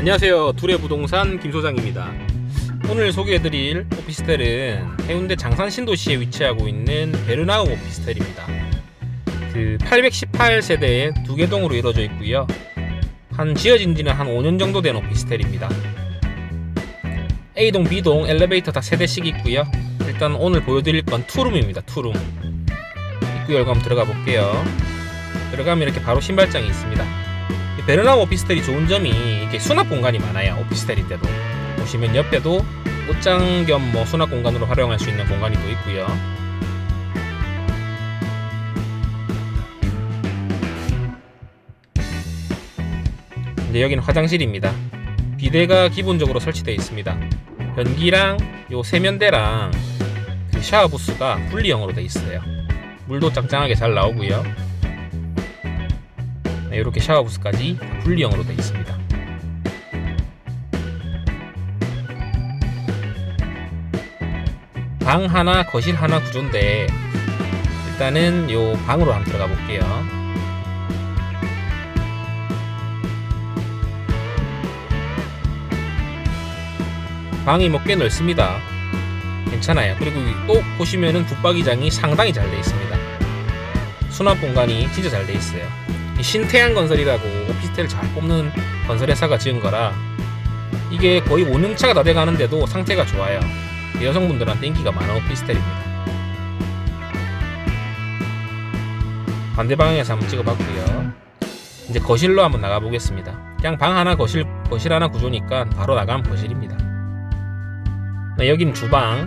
안녕하세요. 두레부동산 김 소장입니다. 오늘 소개해드릴 오피스텔은 해운대 장산 신도시에 위치하고 있는 베르나움 오피스텔입니다. 그 818세대의 두 개 동으로 이루어져 있고요. 한 지어진 지는 한 5년 정도 된 오피스텔입니다. A동, B동 엘리베이터 다 3대씩 있고요. 일단 오늘 보여드릴 건 투룸입니다. 투룸. 입구 열고 한번 들어가 볼게요. 들어가면 이렇게 바로 신발장이 있습니다. 이 베르나움 오피스텔이 좋은 점이 이게 수납 공간이 많아요. 오피스텔인데도 보시면 옆에도 옷장 겸 뭐 수납 공간으로 활용할 수 있는 공간이 또 있고요. 이제 여기는 화장실입니다. 비데가 기본적으로 설치되어 있습니다. 변기랑 요 세면대랑 그 샤워 부스가 분리형으로 되어 있어요. 물도 짱짱하게 잘 나오고요. 네, 이렇게 샤워 부스까지 분리형으로 되어 있습니다. 방 하나, 거실 하나 구조인데 일단은 요 방으로 한번 들어가 볼게요. 방이 뭐 꽤 넓습니다. 괜찮아요. 그리고 또 보시면은 붙박이장이 상당히 잘 되어 있습니다. 수납 공간이 진짜 잘 되어 있어요. 이 신태양 건설이라고 오피스텔 잘 뽑는 건설회사가 지은 거라 이게 거의 5년차가 다 돼가는데도 상태가 좋아요. 여성분들한테 인기가 많은 오피스텔입니다. 반대 방향에서 한번 찍어봤고요. 이제 거실로 한번 나가 보겠습니다. 그냥 방 하나 거실 거실 하나 구조니까 바로 나가면 거실입니다. 네, 여기는 주방.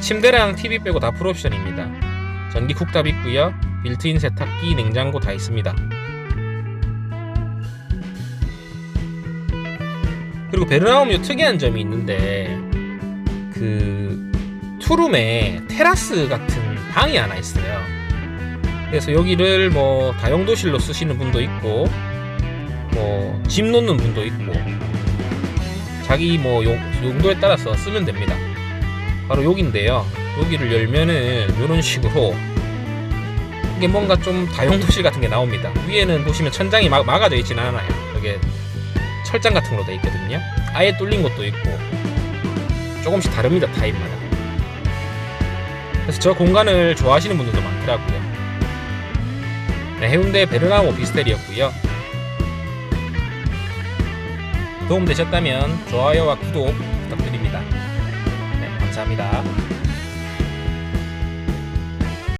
침대랑 TV 빼고 다 풀옵션입니다. 전기 쿡탑 있고요. 빌트인 세탁기, 냉장고 다 있습니다. 그리고 베르나움이 특이한 점이 있는데 그 투룸에 테라스 같은 방이 하나 있어요. 그래서 여기를 뭐 다용도실로 쓰시는 분도 있고 뭐집 놓는 분도 있고 자기 뭐 용, 용도에 따라서 쓰면 됩니다. 바로 여기인데요. 여기를 열면은 이런 식으로 이게 뭔가 좀 다용도실 같은 게 나옵니다. 위에는 보시면 천장이 막, 막아져 있지는 않아요. 이게 철장 같은 걸로 돼 있거든요. 아예 뚫린 것도 있고 조금씩 다릅니다 타입마다. 그래서 저 공간을 좋아하시는 분들도 많더라고요. 네, 해운대 베르나움 오피스텔이었고요. 도움되셨다면 좋아요와 구독 부탁드립니다. 감사합니다.